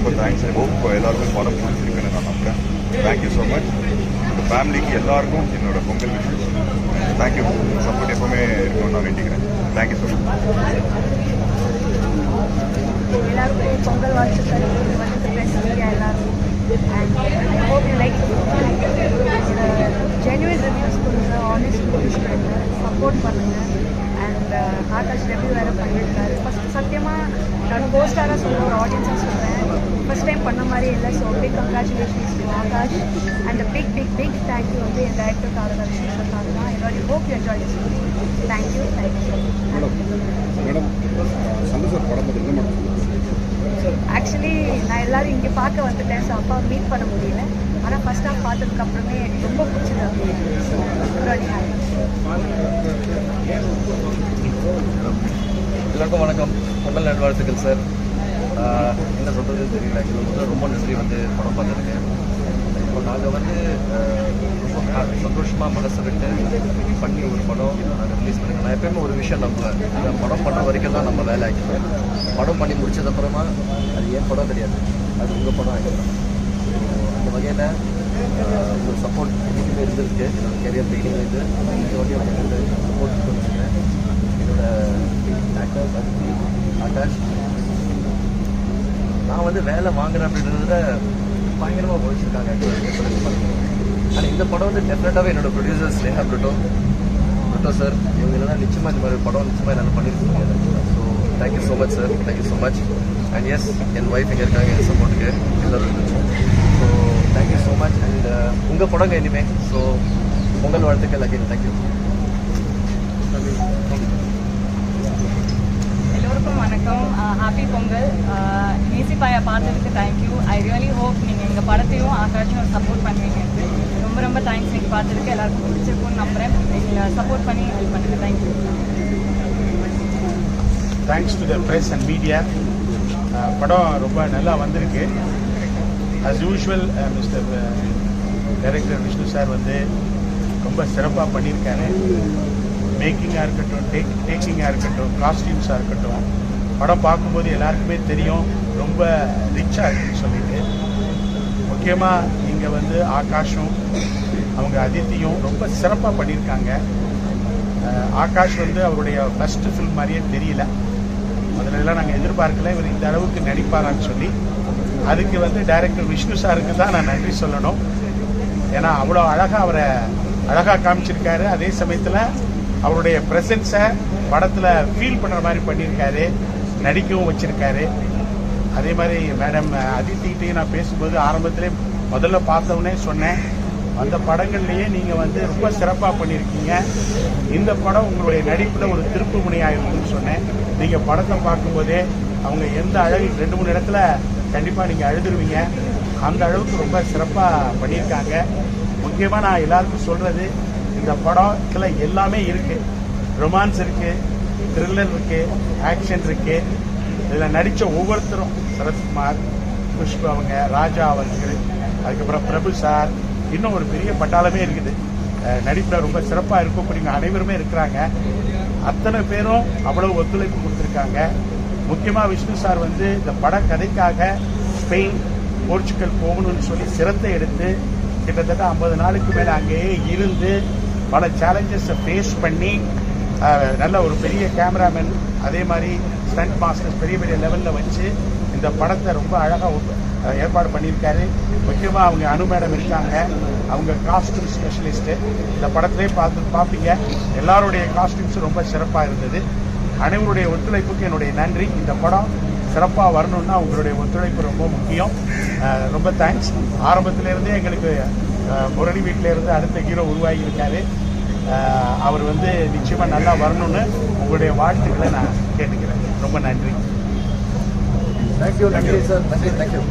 ತುಂಬ thanks I hope ಎಲ್ಲರಿಗೂ form ಕೊಡ್ತಿರ್ಕೇನೆ ನಾನು ಹತ್ರ ಥ್ಯಾಂಕ್ ಯು ஸோ மச் இந்த ஃபேமிலிக்கு எல்லாருக்கும் என்னோட பொங்கல் விஷயம் தேங்க்யூ சப்போர்ட் எப்பவுமே இருக்கணும்னு நான் வேண்டிக்கிறேன் தேங்க்யூ ஸோ மச் பொங்கல் வாழ்த்துக்கள் ஜென்யூன் ரிவ்யூஸ் கொடுங்க ஆனஸ்ட் ரிவ்யூஸ் பண்ணுங்க சப்போர்ட் பண்ணுங்கள் அண்ட் ஆகாஷ் ரெவ்யூ வேறு பண்ணியிருக்காரு ஃபஸ்ட்டு சத்தியமாக நான் போஸ்டாராக சொல்கிறேன் ஆடியன்ஸாக சொல்கிறேன் ஃபஸ்ட் டைம் பண்ண மாதிரி இல்லை. So big congratulations to Akash and big big big thank you வந்து என் டேரக்டருக்காக தான். விஷ்ணுக்காக தான் எல்லாரும் hope you enjoy thank you thank you madam Santosh sir படம் ஆக்சுவலி நான் எல்லாரும் இங்கே பார்க்க வந்துட்டேன் ஸோ அப்பா மீட் பண்ண முடியல. ஆனால் ஃபர்ஸ்ட் டைம் பார்த்ததுக்கு அப்புறமே எனக்கு ரொம்ப பிடிச்சது. எல்லாருக்கும் வணக்கம். பொங்கல் நல்வாழ்த்துக்கள் சார் என்ன சொல்கிறது தெரியல. இது வந்து ரொம்ப நன்றி வந்து படம் பார்த்துருக்கேன். இப்போ நாங்கள் வந்து சந்தோஷமாக ரொம்ப விட்டு பண்ணி ஒரு படம் நாங்கள் ரிலீஸ் பண்ணிருக்கோம். நான் எப்பயுமே ஒரு விஷயம் நம்புவேன். இந்த படம் பண்ண வரைக்கும் தான் நம்ம வேலை ஆகிடும் படம் பண்ணி முடிச்சதுக்கப்புறமா அது ஏன் படம் கிடையாது? அது உங்கள் படம் ஆகிடும் அந்த வகையில் ஒரு சப்போர்ட் இன்னைக்குமே இருந்திருக்கு. என்னோட கெரியர் பிகினிங்லேருந்து இந்த வாட்டியும் எனக்கு சப்போர்ட் கொடுத்துருக்கேன். என்னோட ஆக்டர் அதித்தி ஆகாஷ். நான் வந்து வேலை வாங்குறேன் அப்படின்றத பயங்கரமாக போயிச்சிருக்காங்க ஆனால் இந்த படம் வந்து டெஃபினட்டாகவே என்னோட ப்ரொடியூசர் ஸ்னேகா ப்ரிட்டோ ப்ரிட்டோ சார் இவங்க இல்லைனா நிச்சயமாக இந்த மாதிரி படம் நிச்சயமாக என்னால் பண்ணியிருக்கீங்க so thank you so much sir thank you so much and yes N wife இங்கே இருக்காங்க என் சப்போர்ட்டுக்கு எல்லோரும் so thank you so much and உங்கள் படங்க இனிமே ஸோ பொங்கல் வாழ்த்துக்கள் அகைன் தேங்க்யூ எல்லோருக்கும் வணக்கம் ஹாப்பி பொங்கல் பார்த்ததுக்கு தேங்க்யூ ஐ ரியலி ஹோப் நீங்கள் எங்கள் படத்தையும் ஆக்காச்சும் சப்போர்ட் பண்ணுவீங்க. ரொம்ப ரொம்ப தேங்க்ஸ் நீங்கள் பார்த்ததுக்கு எல்லாருக்கும் பிடிச்சிருக்கும்னு நம்புகிறேன் எங்களை சப்போர்ட் பண்ணி ஹெல்ப் பண்ணுங்கள் thank you thanks to the press and media படம் ரொம்ப நல்லா வந்திருக்கு. As usual mister director Vishnu sir வந்து ரொம்ப சிறப்பாக பண்ணியிருக்காரு. மேக்கிங்காக இருக்கட்டும் டேக் டேக்கிங்காக இருக்கட்டும் காஸ்டியூம்ஸாக இருக்கட்டும் படம் பார்க்கும்போது எல்லாருக்குமே தெரியும். ரொம்ப ரிச்சாக இருக்குன்னு சொல்லிட்டு. முக்கியமாக இங்கே வந்து ஆகாஷும் அவங்க அதித்தியும் ரொம்ப சிறப்பாக பண்ணியிருக்காங்க. ஆகாஷ் வந்து அவருடைய ஃபஸ்ட்டு ஃபில்ம் மாதிரியே தெரியல. அதிலெல்லாம் நாங்கள் எதிர்பார்க்கல. இவர் இந்த அளவுக்கு நடிப்பாரான்னு சொல்லி. அதுக்கு வந்து டைரக்டர் விஷ்ணு சாருக்கு தான் நான் நன்றி சொல்லணும். ஏன்னா அவ்வளோ அழகாக அவரை அழகாக காமிச்சிருக்காரு. அதே சமயத்தில் அவருடைய ப்ரெசன்ஸை படத்தில் ஃபீல் பண்ணுற மாதிரி பண்ணியிருக்காரு. நடிக்கவும் வச்சுருக்காரு. அதே மாதிரி மேடம் அதித்திகிட்டையும் நான் பேசும்போது ஆரம்பத்திலே முதல்ல பார்த்தவொடனே சொன்னேன் அந்த படங்கள்லேயே நீங்கள் வந்து ரொம்ப சிறப்பாக பண்ணியிருக்கீங்க. இந்த படம் உங்களுடைய நடிப்பில் ஒரு திருப்பு முனையாக இருக்குன்னு சொன்னேன். நீங்கள் படத்தை பார்க்கும்போதே அவங்க எந்த அழகு ரெண்டு மூணு இடத்துல கண்டிப்பாக நீங்கள் அழுதுருவீங்க. அந்த அளவுக்கு ரொம்ப சிறப்பாக பண்ணியிருக்காங்க. முக்கியமாக நான் எல்லாருக்கும் சொல்கிறது இந்த படத்தில் எல்லாமே இருக்குது ரொமான்ஸ் இருக்குது த்ரில்லர் இருக்குது ஆக்ஷன் இருக்குது இதில் நடித்த ஒவ்வொருத்தரும் சரத்குமார் புஷ்பு அவங்க ராஜா அவர்கள் அதுக்கப்புறம் பிரபு சார் இன்னும் ஒரு பெரிய பட்டாளமே இருக்குது. நடிப்பில் ரொம்ப சிறப்பாக இருக்கக்கூடிய அனைவருமே இருக்கிறாங்க. அத்தனை பேரும் அவ்வளவு ஒத்துழைப்பு கொடுத்துருக்காங்க. முக்கியமாக விஷ்ணு சார் வந்து இந்த பட கதைக்காக ஸ்பெயின் போர்ச்சுகல் போகணும்னு சொல்லி சிரத்தை எடுத்து கிட்டத்தட்ட ஐம்பது நாளுக்கு மேலே அங்கேயே இருந்து பல சேலஞ்சஸை ஃபேஸ் பண்ணி நல்ல ஒரு பெரிய கேமராமேன் அதே மாதிரி ஸ்டண்ட் மாஸ்டர்ஸ் பெரிய பெரிய லெவலில் வச்சு இந்த படத்தை ரொம்ப அழகாக ஏற்பாடு பண்ணியிருக்காரு. முக்கியமாக அவங்க அனு மேடம் இருக்காங்க. அவங்க காஸ்டியூம் ஸ்பெஷலிஸ்ட்டு இந்த படத்திலே பார்த்து பார்ப்பீங்க. எல்லாருடைய காஸ்டியூம்ஸும் ரொம்ப சிறப்பாக இருந்தது. அனைவருடைய ஒத்துழைப்புக்கு என்னுடைய நன்றி. இந்த படம் சிறப்பாக வரணும்னா உங்களுடைய ஒத்துழைப்பு ரொம்ப முக்கியம். ரொம்ப தேங்க்ஸ் ஆரம்பத்திலேருந்தே எங்களுக்கு முரளி வீட்டிலேருந்து அடுத்த ஹீரோ உருவாகி இருக்காரு. அவர் வந்து நிச்சயமாக நல்லா வரணும்னு உங்களுடைய வாழ்த்துக்களை நான் கேட்டுக்கிறேன். ரொம்ப நன்றி. தேங்க்யூ நன்றி சார் நன்றி தேங்க்யூ